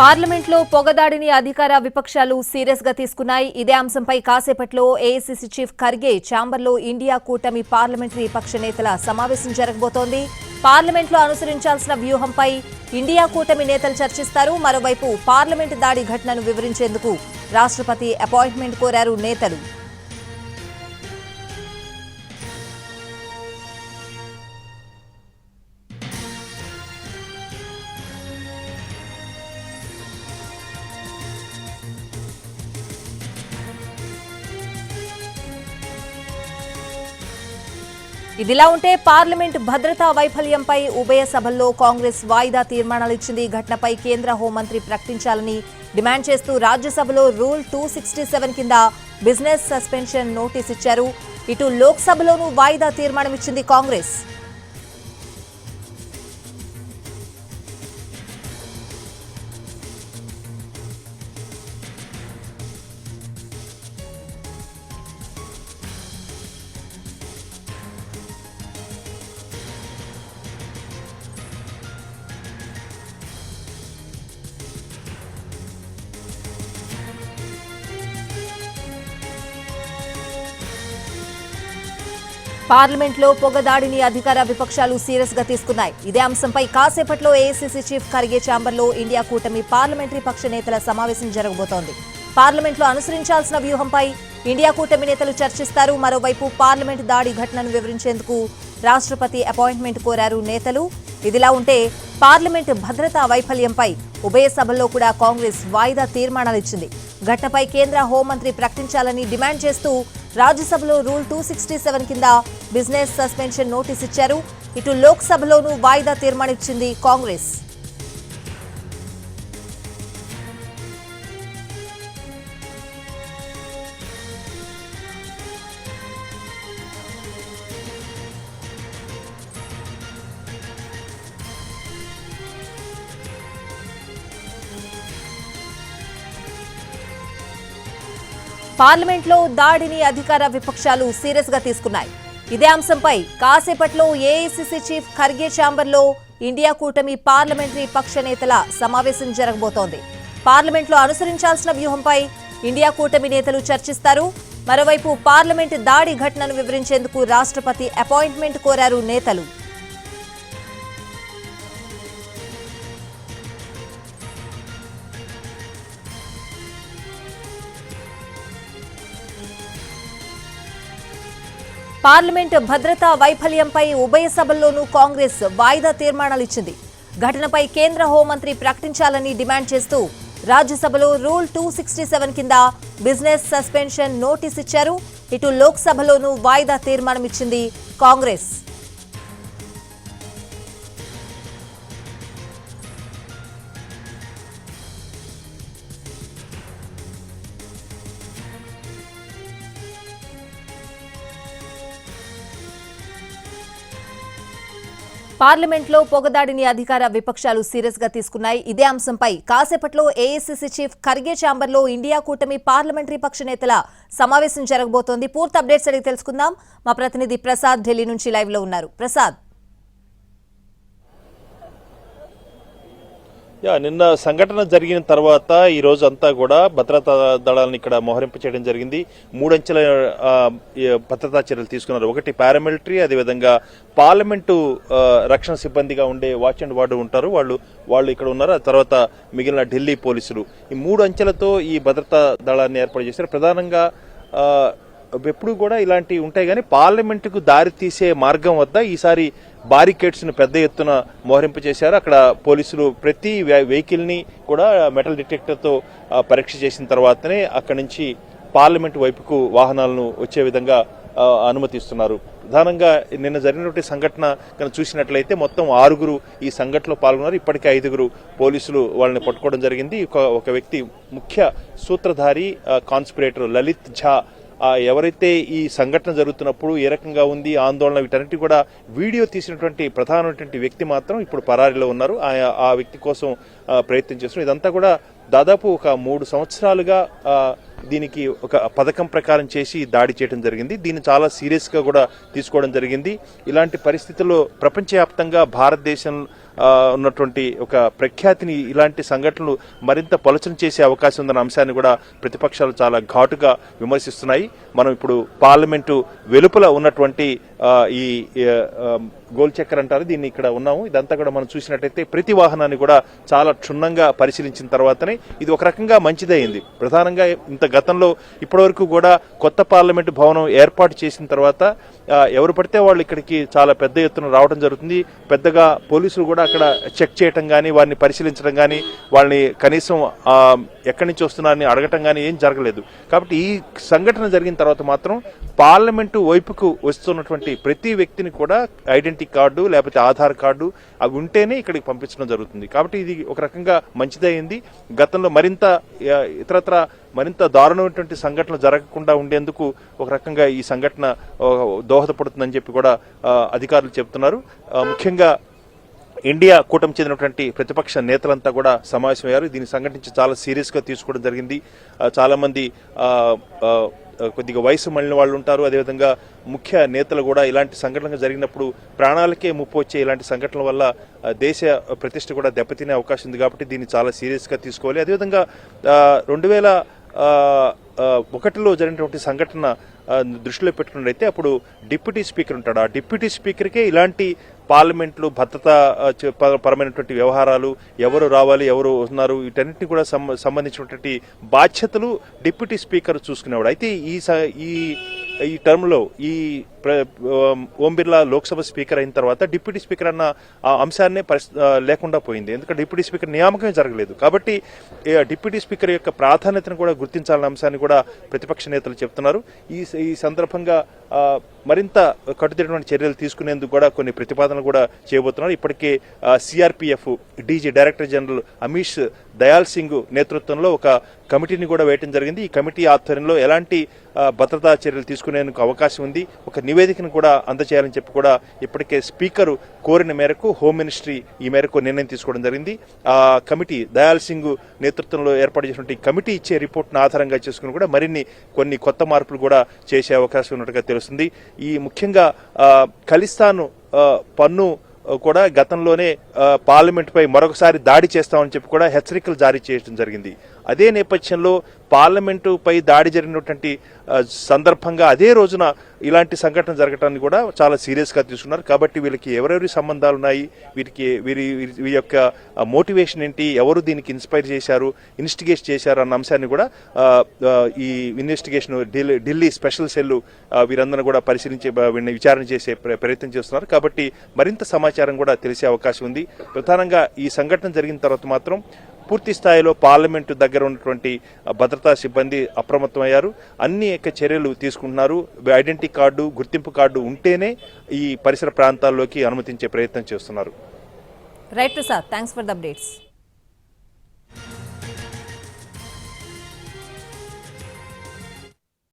పార్లమెంట్లో పొగదాడిని అధికార విపక్షాలు సీరియస్గా తీసుకున్నాయి. ఇదే అంశంపై కాసేపట్లో ఏఐసీసీ చీఫ్ ఖర్గే ఛాంబర్లో ఇండియా కూటమి పార్లమెంటరీ పక్ష నేతల సమావేశం జరగబోతోంది. పార్లమెంట్లో అనుసరించాల్సిన వ్యూహంపై ఇండియా కూటమి నేతలు చర్చిస్తారు. మరోవైపు పార్లమెంటు దాడి ఘటనను వివరించేందుకు రాష్ట్రపతి అపాయింట్మెంట్ కోరారు నేతలు. ఇదిలా ఉంటే పార్లమెంట్ భద్రతా వైఫల్యంపై ఉభయ సభల్లో కాంగ్రెస్ వాయిదా తీర్మానాలు ఇచ్చింది. ఘటనపై కేంద్ర హోంమంత్రి ప్రకటించాలని డిమాండ్ చేస్తూ రాజ్యసభలో రూల్ టూ సిక్స్టీ సెవెన్ కింద బిజినెస్ సస్పెన్షన్ నోటీస్ ఇచ్చారు. ఇటు లోక్సభలోనూ వాయిదా తీర్మానం ఇచ్చింది కాంగ్రెస్. పార్లమెంట్లో పొగదాడిని అధికార విపక్షాలు సీరియస్గా తీసుకున్నాయి. ఇదే అంశంపై కాసేపట్లో ఏఐసీసీ చీఫ్ ఖర్గే ఛాంబర్లో ఇండియా కూటమి పార్లమెంటరీ పక్ష నేతల సమావేశం జరగబోతోంది. పార్లమెంట్లో అనుసరించాల్సిన వ్యూహంపై ఇండియా కూటమి నేతలు చర్చిస్తారు. మరోవైపు పార్లమెంట్ దాడి ఘటనను వివరించేందుకు రాష్ట్రపతి అపాయింట్మెంట్ కోరారు నేతలు. ఇదిలా ఉంటే పార్లమెంట్ భద్రతా వైఫల్యంపై ఉభయ సభల్లో కూడా కాంగ్రెస్ వాయిదా తీర్మానాలు ఇచ్చింది. ఘటనపై కేంద్ర హోంమంత్రి ప్రకటించాలని డిమాండ్ చేస్తూ రాజ్యసభలో రూల్ టూ సిక్స్టీ సెవెన్ కింద బిజినెస్ సస్పెన్షన్ నోటీస్ ఇచ్చారు. ఇటు లోక్సభలోనూ వాయిదా తీర్మానిచ్చింది కాంగ్రెస్. పార్లమెంట్లో దాడిని అధికార విపక్షాలు సీరియస్గా తీసుకున్నాయి. ఇదే అంశంపై కాసేపట్లో ఏఐసిసి చీఫ్ ఖర్గే ఛాంబర్లో ఇండియా కూటమి పార్లమెంటరీ పక్ష నేతల సమావేశం జరగబోతోంది. పార్లమెంట్లో అనుసరించాల్సిన వ్యూహంపై ఇండియా కూటమి నేతలు చర్చిస్తారు. మరోవైపు పార్లమెంట్ దాడి ఘటనను వివరించేందుకు రాష్ట్రపతి అపాయింట్మెంట్ కోరారు నేతలు. పార్లమెంట్ భద్రతా వైఫల్యంపై ఉభయ సభల్లోనూ కాంగ్రెస్ వాయిదా తీర్మానాలు ఇచ్చింది ఘటనపై కేంద్ర హోంమంత్రి ప్రకటించాలని డిమాండ్ చేస్తూ రాజ్యసభలో రూల్ టూ సిక్స్టీ సెవెన్ కింద బిజినెస్ సస్పెన్షన్ నోటీస్ ఇచ్చారు. ఇటు లోక్సభలోనూ వాయిదా తీర్మానం ఇచ్చింది కాంగ్రెస్. పార్లమెంట్లో పొగదాడిని అధికార విపక్షాలు సీరియస్గా తీసుకున్నాయి. ఇదే అంశంపై కాసేపట్లో ఏఐసీసీ చీఫ్ ఖర్గే ఛాంబర్లో ఇండియా కూటమి పార్లమెంటరీ పక్ష నేతల సమావేశం జరగబోతోంది. పూర్తి అప్డేట్స్ అడిగి తెలుసుకుందాం. మా ప్రతినిధి ప్రసాద్ ఢిల్లీ నుంచి లైవ్లో ఉన్నారు. ప్రసాద్. యా నిన్న సంఘటన జరిగిన తర్వాత ఈ రోజు అంతా కూడా భద్రతా దళాలను ఇక్కడ మోహరింపు చేయడం జరిగింది. మూడంచెల భద్రతా చర్యలు తీసుకున్నారు. ఒకటి పారామిలిటరీ అదేవిధంగా పార్లమెంటు రక్షణ సిబ్బందిగా ఉండే వాచ్ అండ్ వార్డు ఉంటారు. వాళ్ళు వాళ్ళు ఇక్కడ ఉన్నారు. ఆ తర్వాత మిగిలిన ఢిల్లీ పోలీసులు. ఈ మూడు అంచెలతో ఈ భద్రతా దళాన్ని ఏర్పాటు చేశారు. ప్రధానంగా ఎప్పుడు కూడా ఇలాంటివి ఉంటాయి కానీ పార్లమెంటుకు దారి తీసే మార్గం వద్ద ఈసారి బారికేడ్స్ను పెద్ద ఎత్తున మోహరింపు చేశారు. అక్కడ పోలీసులు ప్రతి వెహికల్ని కూడా మెటల్ డిటెక్టర్తో పరీక్ష చేసిన తర్వాతనే అక్కడి నుంచి పార్లమెంట్ వైపుకు వాహనాలను వచ్చే విధంగా అనుమతిస్తున్నారు. ప్రధానంగా నిన్న జరిగినటువంటి సంఘటన కనుక చూసినట్లయితే మొత్తం ఆరుగురు ఈ సంఘటనలో పాల్గొన్నారు. ఇప్పటికే ఐదుగురు పోలీసులు వాళ్ళని పట్టుకోవడం జరిగింది. ఒక ఒక వ్యక్తి ముఖ్య సూత్రధారి కాన్స్పిరేటర్ లలిత్ ఝా ఎవరైతే ఈ సంఘటన జరుగుతున్నప్పుడు ఏ రకంగా ఉంది ఆందోళన వీటన్నిటి కూడా వీడియో తీసినటువంటి ప్రధానమైనటువంటి వ్యక్తి మాత్రం ఇప్పుడు పరారీలో ఉన్నారు. ఆ- ఆ వ్యక్తి కోసం ప్రయత్నం చేస్తున్నారు. ఇదంతా కూడా దాదాపు ఒక మూడు సంవత్సరాలుగా దీనికి ఒక పథకం ప్రకారం చేసి దాడి చేయడం జరిగింది. దీన్ని చాలా సీరియస్గా కూడా తీసుకోవడం జరిగింది. ఇలాంటి పరిస్థితుల్లో ప్రపంచవ్యాప్తంగా భారతదేశం ఉన్నటువంటి ఒక ప్రఖ్యాతిని ఇలాంటి సంఘటనలు మరింత పలుచన చేసే అవకాశం ఉందన్న అంశాన్ని కూడా ప్రతిపక్షాలు చాలా ఘాటుగా విమర్శిస్తున్నాయి. మనం ఇప్పుడు పార్లమెంటు వెలుపల ఉన్నటువంటి ఈ గోల్ చక్కర్ అంటారు దీన్ని ఇక్కడ ఉన్నాము. ఇదంతా కూడా మనం చూసినట్టయితే ప్రతి వాహనాన్ని కూడా చాలా క్షుణ్ణంగా పరిశీలించిన తర్వాతనే ఇది ఒక రకంగా మంచిదైంది ప్రధానంగా ఇంత గతంలో ఇప్పటివరకు కూడా కొత్త పార్లమెంటు భవనం ఏర్పాటు చేసిన తర్వాత ఎవరు పడితే వాళ్ళు ఇక్కడికి చాలా పెద్ద ఎత్తున రావడం జరుగుతుంది. పెద్దగా పోలీసులు కూడా అక్కడ చెక్ చేయటం కానీ వారిని పరిశీలించడం కానీ వాళ్ళని కనీసం ఎక్కడి నుంచి వస్తున్నారని అడగటం కానీ ఏం జరగలేదు. కాబట్టి ఈ సంఘటన జరిగిన తర్వాత మాత్రం పార్లమెంటు వైపుకు వస్తున్నటువంటి ప్రతి వ్యక్తిని కూడా ఐడెంటిటీ కార్డు లేకపోతే ఆధార్ కార్డు అవి ఉంటేనే ఇక్కడికి పంపించడం జరుగుతుంది. కాబట్టి ఇది ఒక రకంగా మంచిదైంది గతంలో మరింత ఇతరత్ర మరింత దారుణమైనటువంటి సంఘటనలు జరగకుండా ఉండేందుకు ఒక రకంగా ఈ సంఘటన దోహదపడుతుందని చెప్పి కూడా అధికారులు చెప్తున్నారు ముఖ్యంగా ఇండియా కూటమి చెందినటువంటి ప్రతిపక్ష నేతలంతా కూడా సమావేశమయ్యారు. దీన్ని సంఘటించి చాలా సీరియస్గా తీసుకోవడం జరిగింది. చాలామంది కొద్దిగా వయసు మళ్ళిన వాళ్ళు ఉంటారు. అదేవిధంగా ముఖ్య నేతలు కూడా ఇలాంటి సంఘటనలు జరిగినప్పుడు ప్రాణాలకే ముప్పు వచ్చే ఇలాంటి సంఘటనల వల్ల దేశ ప్రతిష్ట కూడా దెబ్బతినే అవకాశం ఉంది కాబట్టి దీన్ని చాలా సీరియస్గా తీసుకోవాలి. అదేవిధంగా రెండు వేల ఒకటిలో జరిగినటువంటి సంఘటన దృష్టిలో పెట్టుకున్నట్టయితే అప్పుడు డిప్యూటీ స్పీకర్ ఉంటాడు. ఆ డిప్యూటీ స్పీకర్కే ఇలాంటి పార్లమెంట్లు భద్రత పరమైనటువంటి వ్యవహారాలు ఎవరు రావాలి ఎవరు ఉన్నారు వీటన్నిటిని కూడా సంబంధించినటువంటి బాధ్యతలు డిప్యూటీ స్పీకర్ చూసుకునేవాడు. అయితే ఈ స- ఈ ఈ టర్మ్లో ఈ ఓం బిర్లా లోక్సభ స్పీకర్ అయిన తర్వాత డిప్యూటీ స్పీకర్ అన్న ఆ అంశాన్నే లేకుండా పోయింది. ఎందుకంటే డిప్యూటీ స్పీకర్ నియామకమే జరగలేదు. కాబట్టి డిప్యూటీ స్పీకర్ యొక్క ప్రాధాన్యతను కూడా గుర్తించాలన్న అంశాన్ని కూడా ప్రతిపక్ష నేతలు చెప్తున్నారు. ఈ ఈ సందర్భంగా మరింత కట్టుదిట్టమైన చర్యలు తీసుకునేందుకు కూడా కొన్ని ప్రతిపాదనలు కూడా చేయబోతున్నారు. ఇప్పటికే CRPF DG director general Amish Dayal Singh నేతృత్వంలో ఒక కమిటీని కూడా వేయటం జరిగింది. ఈ కమిటీ ఆధ్వర్యంలో ఎలాంటి భద్రతా చర్యలు తీసుకునేందుకు అవకాశం ఉంది? ఒక నివేదికను కూడా అందజేయాలని చెప్పి కూడా ఇప్పటికే స్పీకరు కోరిన మేరకు హోమ్ మినిస్ట్రీ ఈ మేరకు నిర్ణయం తీసుకోవడం జరిగింది. ఆ కమిటీ దయాల్ సింగ్ నేతృత్వంలో ఏర్పాటు చేసినటువంటి కమిటీ ఇచ్చే రిపోర్ట్ను ఆధారంగా చేసుకుని కూడా మరిన్ని కొన్ని కొత్త మార్పులు కూడా చేసే అవకాశం ఉన్నట్టుగా తెలుస్తుంది. ఈ ముఖ్యంగా ఖలిస్తాన్ పన్ను కూడా గతంలోనే పార్లమెంట్పై మరొకసారి దాడి చేస్తామని చెప్పి కూడా హెచ్చరికలు జారీ చేయడం జరిగింది. అదే నేపథ్యంలో పార్లమెంటుపై దాడి జరిగినటువంటి సందర్భంగా అదే రోజున ఇలాంటి సంఘటన జరగటాన్ని కూడా చాలా సీరియస్గా తీసుకున్నారు. కాబట్టి వీళ్ళకి ఎవరెవరి సంబంధాలు ఉన్నాయి వీరికి వీరి వీరి యొక్క మోటివేషన్ ఏంటి ఎవరు దీనికి ఇన్స్పైర్ చేశారు ఇన్వెస్టిగేట్ చేశారు అన్న అంశాన్ని కూడా ఈ investigation Delhi Delhi special cell వీరందరూ కూడా పరిశీలించే విచారణ చేసే ప్రయత్నం చేస్తున్నారు. కాబట్టి మరింత సమాచారం కూడా తెలిసే అవకాశం ఉంది. ప్రధానంగా ఈ సంఘటన జరిగిన తర్వాత మాత్రం పూర్తి స్థాయిలో పార్లమెంటు దగ్గర ఉన్నటువంటి భద్రతా సిబ్బంది అప్రమత్తమయ్యారు. అన్ని యొక్క చర్యలు తీసుకుంటున్నారు. ఐడెంటిటీ కార్డు గుర్తింపు కార్డు ఉంటేనే ఈ పరిసర ప్రాంతాల్లోకి అనుమతించే ప్రయత్నం చేస్తున్నారు. Right Prasad thanks for the updates